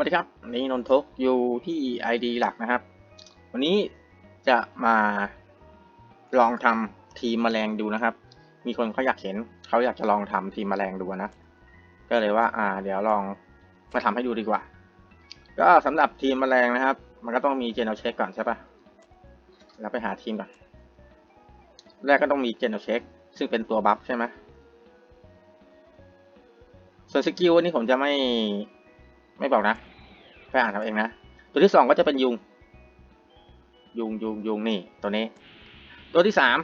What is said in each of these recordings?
วัสดีครับวันนี้นนทกอยู่ที่ ID หลักนะครับ วันนี้จะมาลองทำทีมแมลงดูนะครับ มีคนเขาอยากเห็นเขาอยากจะลองทำทีมแมลงดูนะก็เลยว่า อ่า เดี๋ยวลองมาทำให้ดูดีกว่า ก็สำหรับทีมแมลงนะครับ มันก็ต้องมีเจน a เช็คก่อนใช่ปะแล้วไปหาทีมก่อนแรกก็ต้องมีเจน a เช็คซึ่งเป็นตัวบัฟใช่ไหมส่วนสกิลวันนี้ผมจะไม่ไม่บอกนะ ไปอ่านเอาเองนะ ตัวที่สองก็จะเป็นยุง ยุงยุงยุงนี่ตัวนี้ ตัวที่สาม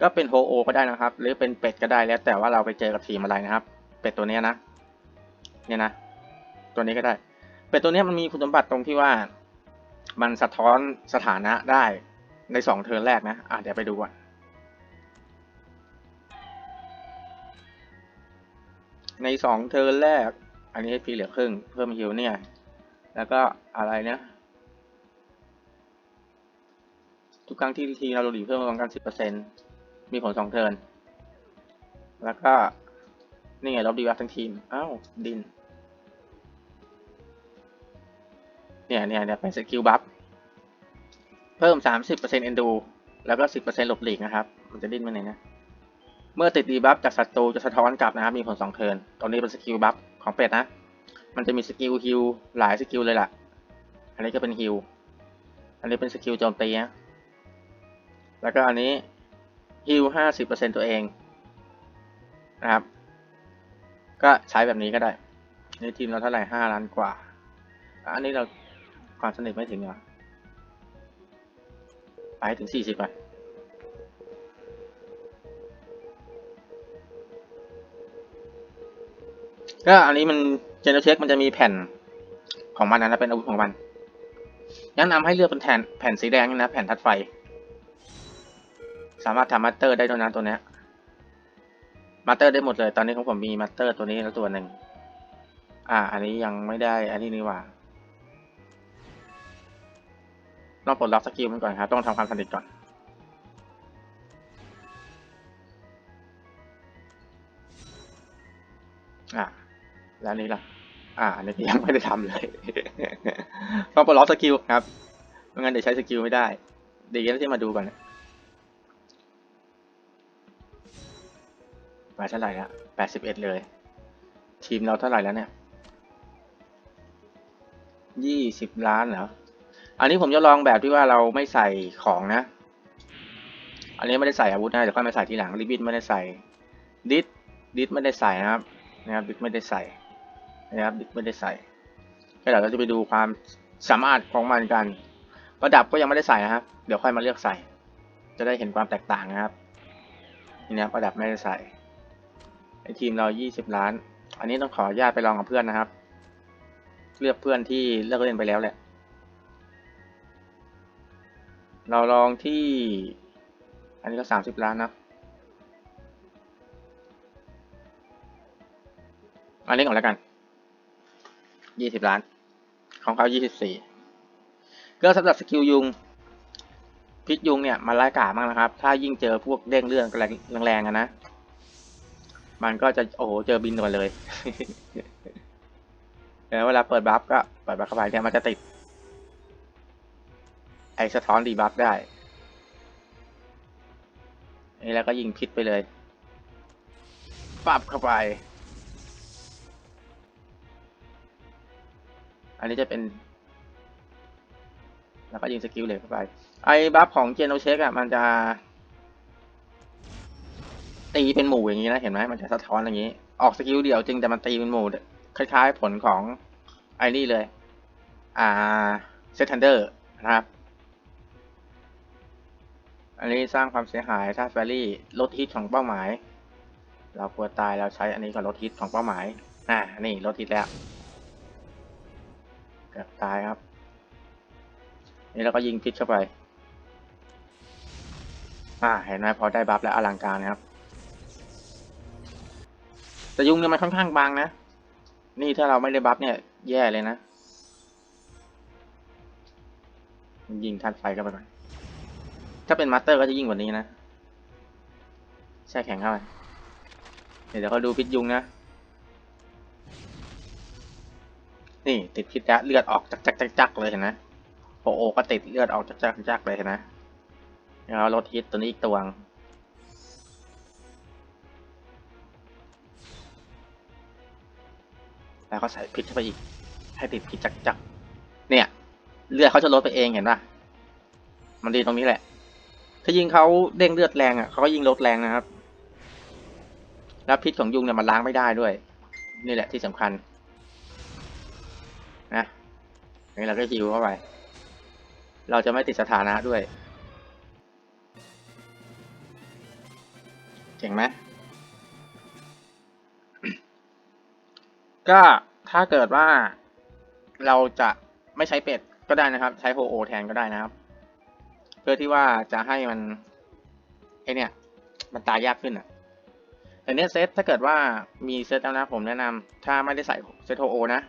ก็เป็นโฮโอก็ได้นะครับ หรือเป็นเป็ดก็ได้แล้วแต่ว่าเราไปเจอกับทีมอะไรนะครับ เป็ดตัวนี้นะ เนี่ยนะ ตัวนี้ก็ได้ เป็ดตัวนี้มันมีคุณสมบัติตรงที่ว่า มันสะท้อนสถานะได้ในสองเทิร์นแรกนะ อะเดี๋ยวไปดูก่อนในสองเทิร์นแรก อันนี้ให้พีเหลือครึ่ง เพิ่มฮิวเนี่ย แล้วก็อะไรเนี่ยทุกครั้งที่ทีเราโดนหลีเพิ่มประมาณสิบเปอร์เซ็นมีผลสองเทิร์นแล้วก็นี่ไงลบดีวัฟทั้งทีมอ้าวดิน เนี่ยเนี่ยเนี่ยเป็นสกิลบัฟเพิ่มสามสิบเอ็นดู แล้วก็สิบเปอร์เซ็นต์หลบหลีกนะครับ มันจะดิ้นไปไหนนะ เมื่อติดดีบัฟจากศัตรูจะสะท้อนกลับนะครับ มีผลสองเทิร์นตรงนี้เป็นสกิลบัฟของเป็ดนะ มันจะมีสกิลฮิลหลายสกิลเลยล่ะ อันนี้ก็เป็นฮิลอันนี้เป็นสกิลโจมตีนะแล้วก็อันนี้ฮิลห้าสิบเปอร์เซ็นตัวเองนะครับ ก็ใช้แบบนี้ก็ได้ ในทีมเราเท่าไหร่ห้าล้านกว่า อันนี้เราความสนิทไม่ถึงเหรอ ไปถึงสี่สิบอะ ก็อันนี้มันเจนเช็คมันจะมีแผ่นของมันนะเป็นอาวุธของมันแนะนำให้เลือกเป็นแผ่นแผ่นสีแดงนะแผ่นทัดไฟ สามารถทำมาสเตอร์ได้ด้วยนะตัวเนี้ยมาสเตอร์ได้หมดเลย ตอนนี้ของผมมีมาสเตอร์ตัวนี้แล้วตัวหนึ่งอ่า อันนี้ยังไม่ได้ อันนี้นี่หว่าต้องปลดล็อกสกิลมันก่อนครับ ต้องทำความสนิทก่อน อ่า แล้วนี้ล่ะ อ่าอันนี้ยังไม่ได้ทำเลย ต้องปลดล็อกสกิลครับไม่งั้นเดี๋ยวใช้สกิลไม่ได้เดีแล้วที่มาดูก่อนมาเท่าไหร่แล้วแปดสิบเอ็ดเลย ทีมเราเท่าไหร่แล้วเนี่ยยี่สิบล้านเหรอ อันนี้ผมจะลองแบบที่ว่าเราไม่ใส่ของนะ อันนี้ไม่ได้ใส่อาวุธนะเดี๋ยวค่อยมาใส่ทีหลังริบบิ้นไม่ได้ใส่ดิสดิสไม่ได้ใส่นะครับนะครับดิสไม่ได้ใส่ นะครับไม่ได้ใส่เดี๋ยวเราจะไปดูความสามารถของมันกัน ประดับก็ยังไม่ได้ใส่นะครับ เดี๋ยวค่อยมาเลือกใส่ จะได้เห็นความแตกต่างนะครับนี่นะประดับไม่ได้ใส่ไอทีมเรายี่สิบล้าน อันนี้ต้องขออนุญาตไปลองกับเพื่อนนะครับ เลือกเพื่อนที่เลิกเล่นไปแล้วแหละ เราลองที่ อันนี้ก็สามสิบล้านนะอันนี้ก่อนแล้วกัน ยี่สิบล้าน ของเขายี่สิบสี่ก็สำหรับสกิลยุง พิษยุงเนี่ยมันร้ายกาจมากนะครับ ถ้ายิ่งเจอพวกเด้งเรื่องแรงๆอะนะ มันก็จะโอ้โหเจอบินก่อนเลยแล้วเวลาเปิดบัฟก็เปิดบัฟเข้าไปเนี่ยมันจะติด ไอสะท้อนดีบัฟได้นี่แล้วก็ยิงพิษไปเลยปับเข้าไป อันนี้จะเป็น แล้วก็ยิงสกิลเล็กเข้าไป ไอ้บัฟของเจโนเช็คอะมันจะ ตีเป็นหมู่อย่างนี้นะ เห็นไหมมันจะสะท้อนอย่างนี้ ออกสกิลเดียวจริงแต่มันตีเป็นหมู่ คล้ายๆผลของไอ้นี่เลย อ่าเซตันเดอร์นะครับ อันนี้สร้างความเสียหายถ้าแฟรี่ลดฮิตของเป้าหมาย เรากลัวตายเราใช้อันนี้ก็ลดฮิตของเป้าหมาย อ่า นี่ลดฮิตแล้ว เกือบตายครับ นี่เราก็ยิงพิษเข้าไป อ่า เห็นไหมพอได้บัฟแล้วอลังการนะครับ แต่ยุงเนี่ยมันค่อนข้างบางนะ นี่ถ้าเราไม่ได้บัฟเนี่ย แย่เลยนะ ยิงทัดไฟเข้าไปก่อนถ้าเป็นมาสเตอร์ก็จะยิ่งกว่านี้นะใช่แข็งเข้าไป เดี๋ยวเขาดูพิษยุงนะ นี่ติดพิษแล้วเลือดออกจักจักจักจักเลยเห็นไหมโอโอก็ติดเลือดออกจักจักจักเลยเห็นไหมแล้วลดฮิตตัวนี้อีกตัวงแล้วก็ใส่พิษเข้าไปอีก ให้ติดพิษจักจักเนี่ย เลือดเขาจะลดไปเองเห็นป่ะ มันดีตรงนี้แหละ ถ้ายิงเขาเด้งเลือดแรงอะเขาก็ยิงลดแรงนะครับ แล้วพิษของยุงเนี่ยมันล้างไม่ได้ด้วย นี่แหละที่สำคัญ นะนี่เราก็ฮิวเข้าไป เราจะไม่ติดสถานะด้วย เจ๋งไหมก็ถ้าเกิดว่าเราจะไม่ใช้เป็ดก็ได้นะครับ ใช้โฮโอแทนก็ได้นะครับ เพื่อที่ว่าจะให้มันไอเนี่ย มันตายยากขึ้นอะแต่เนี้ยเซตถ้าเกิดว่ามีเซตแล้วนะผมแนะนำถ้าไม่ได้ใส่เซตโฮโอนะ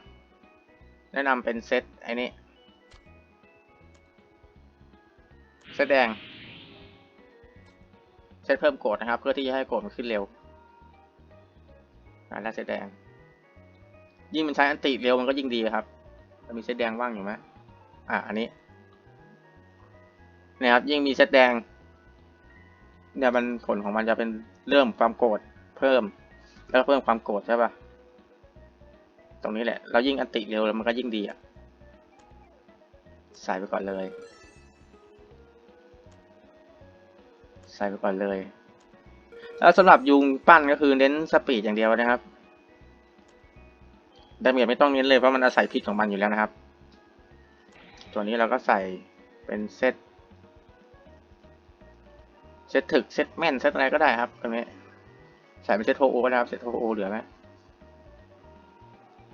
แนะนำเป็นเซตไอ้นี่เซตแดง เซตเพิ่มโกดนะครับ เพื่อที่จะให้โกดมันขึ้นเร็วอ่าแล้วเซตแดง ยิ่งมันใช้อันติเร็วมันก็ยิ่งดีครับมันมีเซตแดงว่างอยู่ไหมอ่าอันนี้นี่ยครับยิ่งมีเซตแดงเนี่ยมันผลของมันจะเป็นเริ่มความโกรธเพิ่ม แล้วเพิ่มความโกรธใช่ปะ ตรงนี้แหละ เรายิ่งอันติเร็วแล้วมันก็ยิ่งดีอะใส่ไปก่อนเลย ใส่ไปก่อนเลย แล้วสำหรับยุงปั้นก็คือเน้นสปีดอย่างเดียวนะครับดาเมจไม่ต้องเน้นเลยเพราะมันอาศัยพิษของมันอยู่แล้วนะครับ ตัวนี้เราก็ใส่เป็นเซตเซตถึกเซตแม่นเซตอะไรก็ได้ครับตรงนี้ใส่เป็นเซตโทโอก็ได้ครับเซตโทโอเหลือไหม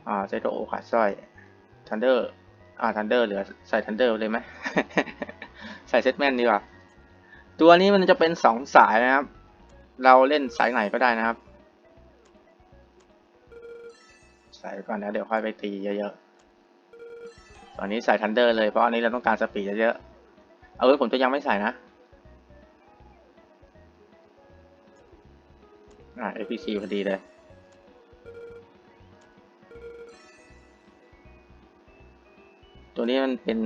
อ่าเซตโทโอขาดสร้อยทันเดอร์อ่าทันเดอร์เหลือใส่ทันเดอร์เลยไหมใส่เซตแมนดีกว่า ตัวนี้มันจะเป็นสองสายนะครับ เราเล่นสายไหนก็ได้นะครับ ใส่ก่อนนะเดี๋ยวค่อยไปตีเยอะๆตอนนี้ใส่ทันเดอร์เลยเพราะอันนี้เราต้องการสปีดเยอะๆเอาไว้ผมจะยังไม่ใส่นะอ่า APC พอดีเลย ตัวนี้มันเป็น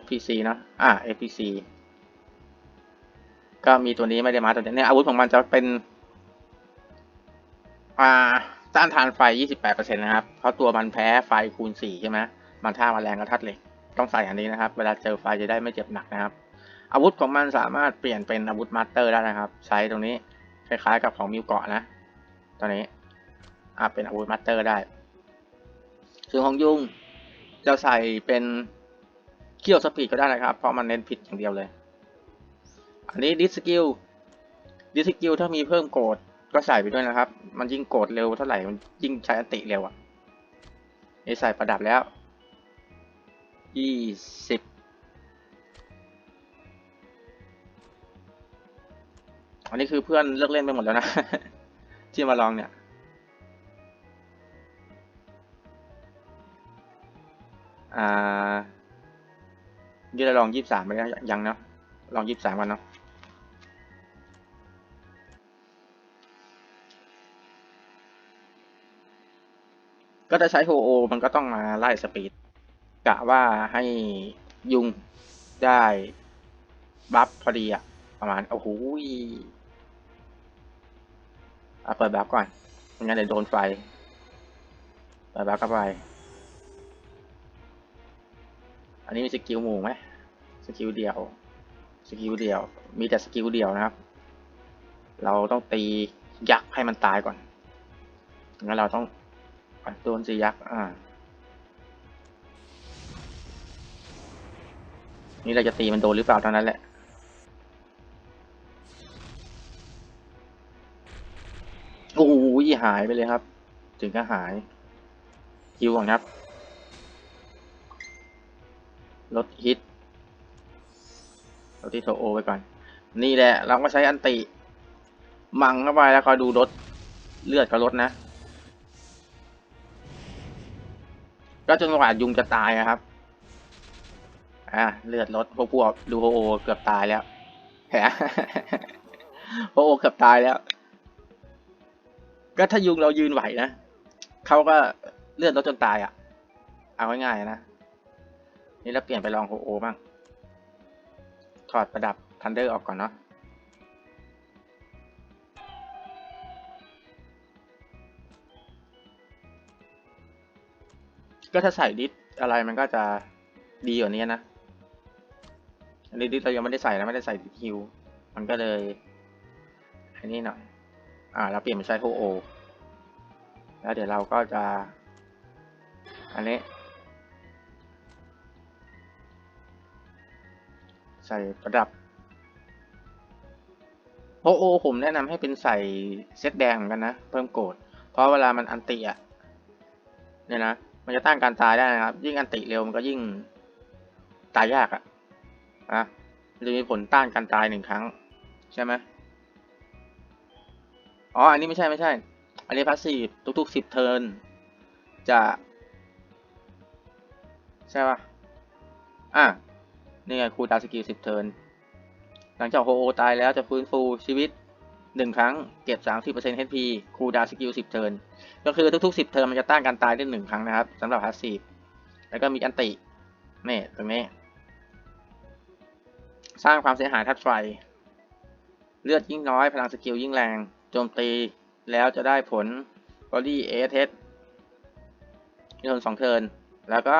SPC เนอะอ่า SPC ก็มีตัวนี้ไม่ได้มาตัวนี้เนี่ยอาวุธของมันจะเป็น อ่าต้านทานไฟ 28%นะครับ เพราะตัวมันแพ้ไฟคูณ 4 ใช่ไหมมันท่ามาแรงกระทัดเหล็ก ต้องใส่อันนี้นะครับ เวลาเจอไฟจะได้ไม่เจ็บหนักนะครับ อาวุธของมันสามารถเปลี่ยนเป็นอาวุธมาสเตอร์ได้นะครับ ใช้ตรงนี้คล้ายๆกับของมิวเกาะนะ ตอนนี้ อ่าเป็นอาวุธมาสเตอร์ได้ ส่วนของยุง จะใส่เป็นเคี่ยวสปีดก็ได้นะครับ เพราะมันเน้นผิดอย่างเดียวเลย อันนี้ดิสกิลดิสกิลถ้ามีเพิ่มโกดก็ใส่ไปด้วยนะครับ มันยิ่งโกดเร็วเท่าไหร่มันยิ่งใช้อันติเร็วอะนี่ใส่ประดับแล้วยี่สิบอันนี้คือเพื่อนเลิกเล่นไปหมดแล้วนะ ที่มาลองเนี่ย อ่ายี่เราลองยี่สามไปแล้วยังเนาะลองยี่สามกันเนาะก็จะใช้โฮโอมันก็ต้องมาไล่สปีดกะว่าให้ยุงได้บัฟพอดีอะประมาณ โอ้โหเอาเปิดบัฟก่อนไม่งั้นเดี๋ยวโดนไฟเปิดบัฟเข้าไป อันนี้มีสกิลหมู่ไหมสกิลเดียว สกิลเดียว มีแต่สกิลเดียวนะครับ เราต้องตียักษ์ให้มันตายก่อน งั้นเราต้องโดนสียักษ์ อ่า นี่เราจะตีมันโดนหรือเปล่าเท่านั้นแหละโอ้โหหายไปเลยครับ ถึงก็หายคิวก่อนครับ ลดฮิตลดที่โทโอไปก่อน นี่แหละ เราก็ใช้อันติ มังเข้าไปแล้วคอยดูลดเลือดก็ลดนะ ก็จนกว่ายุงจะตายอะครับ อ่าเลือดลดพวกพวกดูโฮโอเกือบตายแล้วแหมโฮโอเกือบตายแล้ว ก็ถ้ายุงเรายืนไหวนะเขาก็เลือดลดจนตายอะ เอาง่ายๆนะ นี่เราเปลี่ยนไปลองโฮโอบ้าง ถอดประดับทันเดอร์ออกก่อนเนาะก็ถ้าใส่ดิสอะไรมันก็จะดีกว่านี้นะอันนี้ดิสเรายังไม่ได้ใส่นะไม่ได้ใส่ดิสฮิวมันก็เลยอันนี้หน่อยอ่าเราเปลี่ยนเป็นใช้โฮโอแล้วเดี๋ยวเราก็จะ อันนี้ ใส่ประดับโฮโอผมแนะนำให้เป็นใส่เซตแดงเหมือนกันนะ เพิ่มโกรดเพราะเวลามันอันติอะเนี่ยนะมันจะต้านการตายได้นะครับ ยิ่งอันติเร็วมันก็ยิ่งตายยากอะ่ะนะจะมีผลต้านการตายหนึ่งครั้ง ใช่ไหมอ๋อ อันนี้ไม่ใช่ไม่ใช่ อันนี้พาสซีฟทุกๆสิบเทิร์นจะ ใช่ปะอะ นี่ไงครูดาวสกิลสิบเทิร์นหลังจากโฮโอตายแล้วจะฟื้นฟูชีวิตหนึ่งครั้งเก็บ 30% HP ครูดาวสกิลสิบเทิร์น ก็คือทุกๆสิบเทิร์นมันจะต้านการตายได้หนึ่งครั้งนะครับสำหรับพาสซีฟแล้วก็มีอันติ นี่ตรงนี้ สร้างความเสียหายทัดไฟ เลือดยิ่งน้อย พลังสกิลยิ่งแรง โจมตีแล้วจะได้ผล Body a s มีทนสองเทิร์น แล้วก็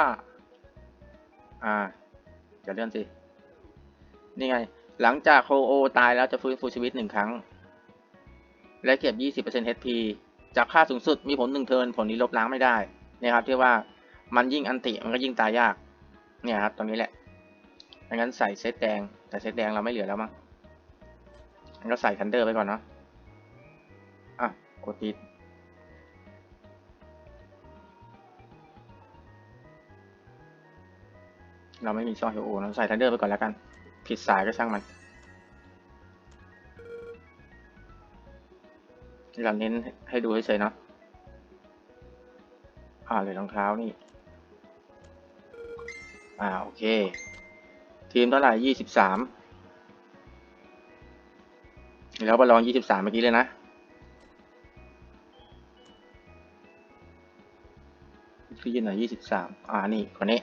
อ่า จะเลื่อนสิ นี่ไง หลังจากโคโอตายแล้วจะฟื้นฟูชีวิตหนึ่งครั้ง และเก็บ 20% HP จากค่าสูงสุดมีผลหนึ่งเทินผลนี้ลบล้างไม่ได้เนี่ยครับที่ว่ามันยิ่งอันติมันก็ยิ่งตายยาก เนี่ยครับตรงนี้แหละดังนั้นใส่เซตแดง แต่เซตแดงเราไม่เหลือแล้วมั้งงั้นก็ใส่ทันเดอร์ไปก่อนเนาะอะกดปิด เราไม่มีช่อง HO เราใส่ทันเดอร์ไปก่อนแล้วกัน ผิดสายก็ช่างมัน เราเน้นให้ดูเฉยๆเนาะอ่าเลยรองเท้านี่ อ่า โอเค ทีมเท่าไหร่ยี่สิบสามแล้วไปลองยี่สิบสามเมื่อกี้เลยนะคือยืนหน่อยยี่สิบสามอ่า นี่คนนี้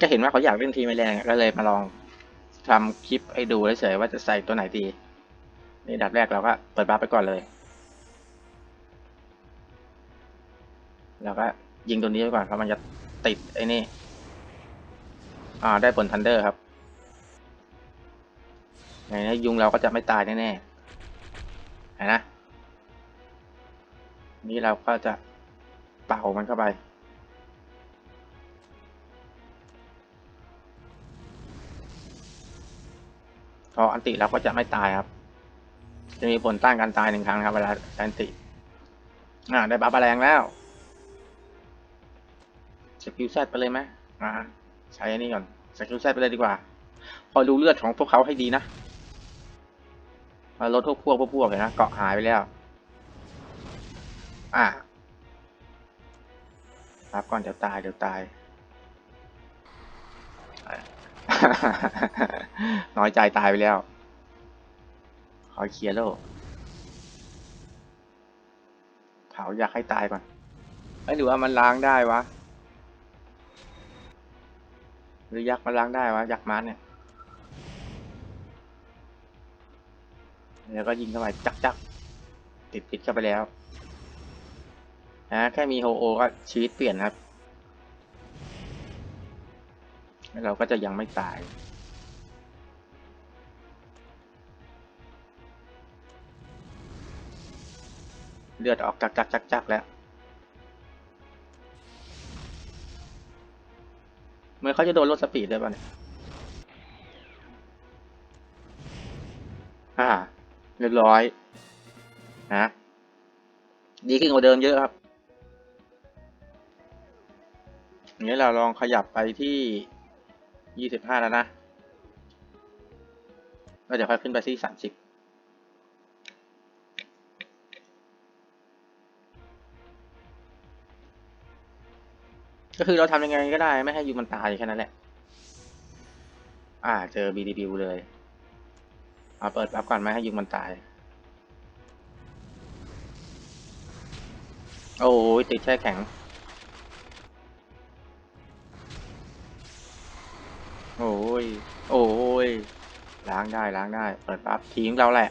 ก็เห็นว่าเขาอยากเล่นทีมไม่แรงก็เลยมาลองทำคลิปให้ดูเฉยๆว่าจะใส่ตัวไหนดีนี่ดับแรกเราก็เปิดบัฟไปก่อนเลยแล้วก็ยิงตัวนี้ไปก่อนเพราะมันจะติดไอ้นี่ อ่าได้ผลทันเดอร์ครับในนี้ยุงเราก็จะไม่ตายแน่ๆเห็นนะ นี่เราก็จะเป่ามันเข้าไป ออันติเราก็จะไม่ตายครับ จะมีผลต้านการตายหนึ่งครั้งครับเวลาใช้อันติ อ่า ได้บัฟแรงแล้วสกิลแซดไปเลยไหมอ่า ใช้อันนี้ก่อนสกิลแซดไปเลยดีกว่า คอยดูเลือดของพวกเขาให้ดีนะลดพวกพวกพวกเห็นนะเกาะหายไปแล้ว อ่ารับก่อนเดี๋ยวตายเดี๋ยวตาย น้อยใจตายไปแล้ว ขอเคลียร์โลกเผาอยากให้ตายก่อนไม่หรือว่ามันล้างได้วะ หรือยักษ์มันล้างได้วะ ยักษ์มันเนี่ยแล้วก็ยิงเข้าไปจักจักติดติดเข้าไปแล้วนะแค่มีโฮโอก็ชีวิตเปลี่ยนครับ เราก็จะยังไม่ตาย เลือดออกจักจักจักจักแล้ว เมื่อนเขาจะโดนลดสปีดด้วยป่ะเนี่ยอ่าเรียบร้อยนะดีขึ้นกว่าเดิมเยอะครับอย่างนี้เราลองขยับไปที่ ยี่สิบห้าแล้วนะเดี๋ยวค่อยขึ้นไปที่สามสิบก็คือเราทำยังไงก็ได้ไม่ให้ยูมันตายแค่นั้นแหละ อ่า เจอ BDB เลย เอาเปิดปั๊บก่อนไหมให้ยุงมันตาย โอ้ยติดแช่แข็ง โอ้ย โอ้ย ล้างได้ล้างได้ เปิดปั๊บทีของเราแหละ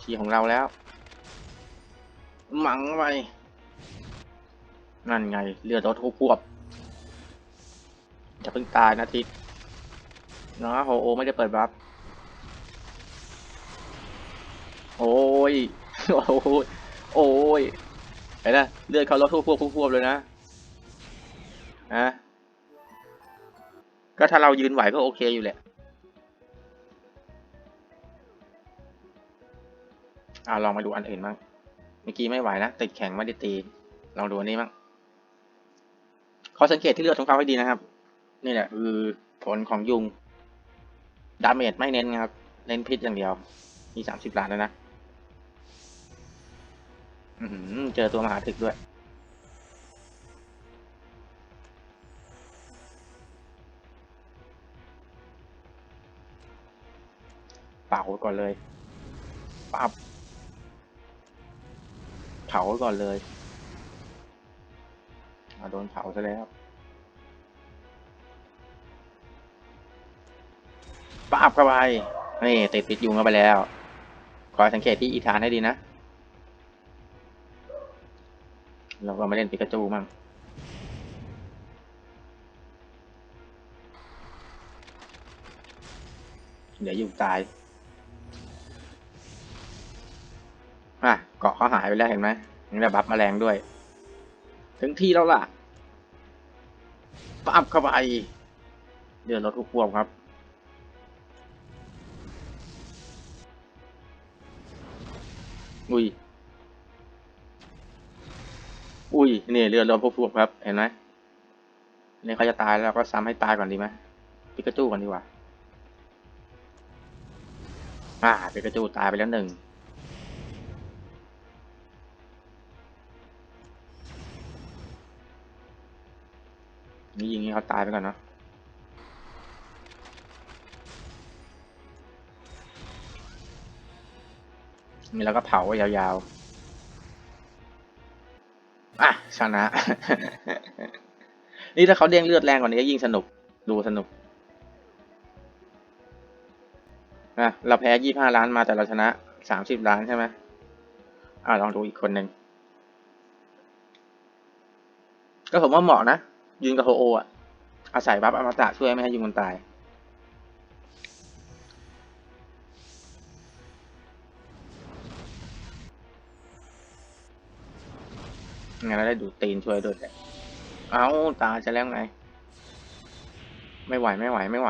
ทีของเราแล้ว หมังไป นั่นไง เลือดรถควบจะเพิ่งตายนะทิศเนาะโฮโอไม่ได้เปิดบัฟโอ้ย โอ้ย โอ้ยเห็นนะเลือดเขารถควบควบควบเลยนะนะ ก็ถ้าเรายืนไหวก็โอเคอยู่แหละอ่าลองมาดูอันอื่นบ้างเมื่อกี้ไม่ไหวนะติดแข็งไม่ได้ตี ลองดูอันนี้บ้างขอสังเกตที่เลือดของเขาให้ดีนะครับ นี่แหละคือผลของยุง ดาเมจไม่เน้นครับ เน้นพิษอย่างเดียว มีสามสิบล้านแล้วนะอืเจอตัวมหาถึกด้วย เป่าก่อนเลยปับเผาก่อนเลยอาโดนเผาซะแล้วปับเข้าไปนี่ติดปิดยุงเข้าไปแล้วคอยสังเกตที่อีธานให้ดีนะ เราก็มาเล่นปิกาจูมั่งเดี๋ยวยุงตาย อะเกาะเขาหายไปแล้วเห็นไหมนี่แหละบัฟแมลงด้วย ถึงที่แล้วล่ะปั๊บเข้าไปเดือดรถทุกพวงครับ อุ้ย อุ้ยนี่เรือรถพวกครับ เห็นไหมนี่เขาจะตายแล้วก็ซ้ำให้ตายก่อนดีไหมปิกาจูก่อนดีกว่า อ่าปิกาจูตายไปแล้วหนึ่ง นี่ยิงให้เขาตายไปก่อนเนาะนี่แล้วก็เผายาวๆ อะ ชนะ นี่ถ้าเขาเด้งเลือดแรงกว่านี้ก็ยิ่งสนุก ดูสนุกนะเราแพ้ยี่ห้าล้านมาแต่เราชนะสามสิบล้านใช่ไหมอ่าลองดูอีกคนหนึ่ง ก็ผมว่าเหมาะนะ ยืนกับโฮโออะ อาศัยบัฟอมตะช่วยไม่ให้ยุงมันตาย งั้นเราได้ดูตีนช่วยด้วยเอาตาจะแล้วไง ไม่ไหวไม่ไหวไม่ไหว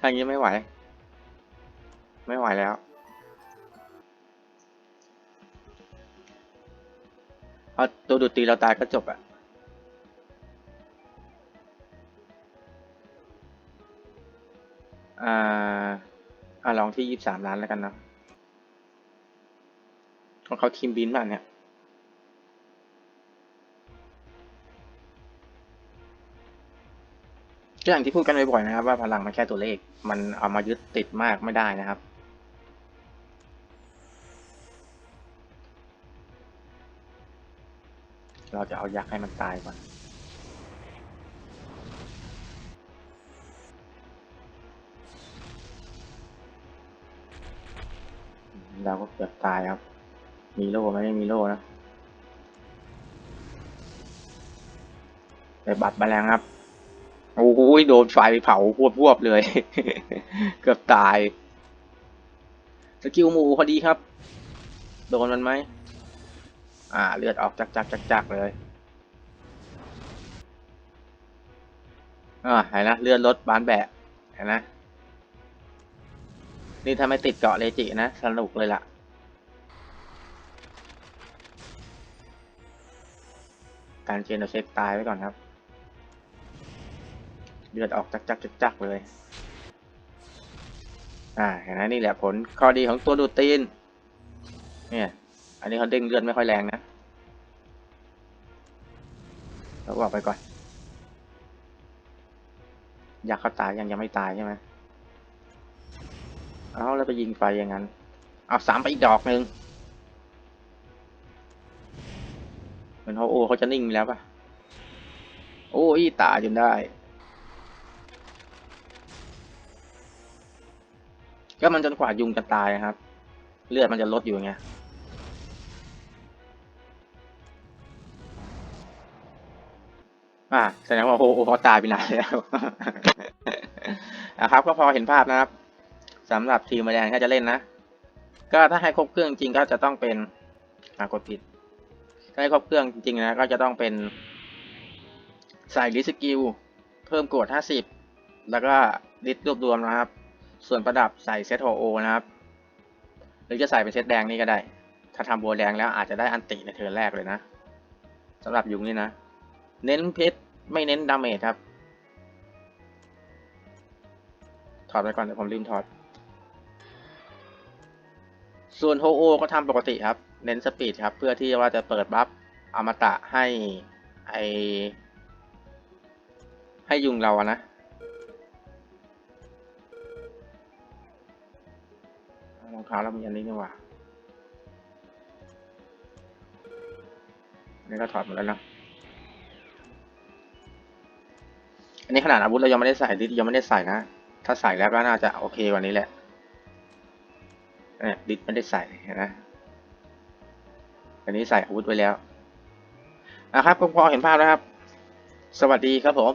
ทางนี้ไม่ไหว ไม่ไหวแล้วเอาตัวดูดตีเราตายก็จบอะ อ่าอ่าลองที่ยี่สามล้านแล้วกันนะของเขาทีมบินบ้างเนี่ยก็อย่างที่พูดกันบ่อยๆนะครับ ว่าพลังมันแค่ตัวเลข มันเอามายึดติดมากไม่ได้นะครับเราจะเอายักษ์ให้มันตายก่อน เราก็เกือบตายครับ มีโล่ไหมไม่มีโล่นะไปบัดแมาแลงครับ โอ้โหโดนไฟเผาพวบพวบเลย เกือบตาย สกิลหมูพอดีครับ โดนมันไหม อ่า เลือดออกจักจักจักจักเลย อ่าเห็นนะเลือดลดบานแบะเห็นนะ นี่ถ้าไม่ติดเกาะเลจินะ สนุกเลยล่ะ การเชนเราเช็คตายไว้ก่อนครับ เลือดออกจักจักจักจักเลย อ่าเห็นไหมนี่แหละผลข้อดีของตัวดูดตีน เนี่ย อันนี้เขาเด้งเลือดไม่ค่อยแรงนะเราบอกไปก่อน อยากเขาตายยังยังไม่ตายใช่ไหม เอาแล้วไปยิงไฟอย่างนั้น เอาสามไปอีกดอกหนึ่งเหมือนเขาโอเขาจะนิ่งแล้วปะโอ้ยตายจนได้ ก็มันจนกว่ายุงจะตายครับ เลือดมันจะลดอยู่ไงอ่าแสดงว่าโอ้โอเขาตายไปนานแล้วนะครับ ก็พอเห็นภาพนะครับ สำหรับทีมแมลงถ้าจะเล่นนะ ก็ถ้าให้ครบเครื่องจริงก็จะต้องเป็นอ่ากดผิดถ้าให้ครบเครื่องจริงนะก็จะต้องเป็นใส่ดิสกิลเพิ่มกด50 แล้วก็ดิสรวบรวมนะครับ ส่วนประดับใส่เซตโฮโอนะครับ หรือจะใส่เป็นเซตแดงนี่ก็ได้ ถ้าทำบัวแดงแล้วอาจจะได้อันติในเทิร์นแรกเลยนะสำหรับยุงนี่นะ เน้นเพชรไม่เน้นดาเมจครับ ถอดไปก่อนเดี๋ยวผมลืมถอด ส่วนโฮโอก็ทำปกติครับ เน้นสปีดครับ เพื่อที่ว่าจะเปิดบัฟอมตะให้ไอให้ยุงเราอะนะ รองเท้าแล้วมีอันนี้นี่หว่าอันนี้ก็ถอดหมดแล้วนะ อันนี้ขนาดอาวุธเรายังไม่ได้ใส่ดิยังไม่ได้ใส่นะ ถ้าใส่แล้วก็น่าจะโอเคกว่านี้แหละ เนี่ยดิสไม่ได้ใส่เห็นไหมอันนี้ใส่อาวุธไว้แล้วนะครับก็พอเห็นภาพนะครับ สวัสดีครับผม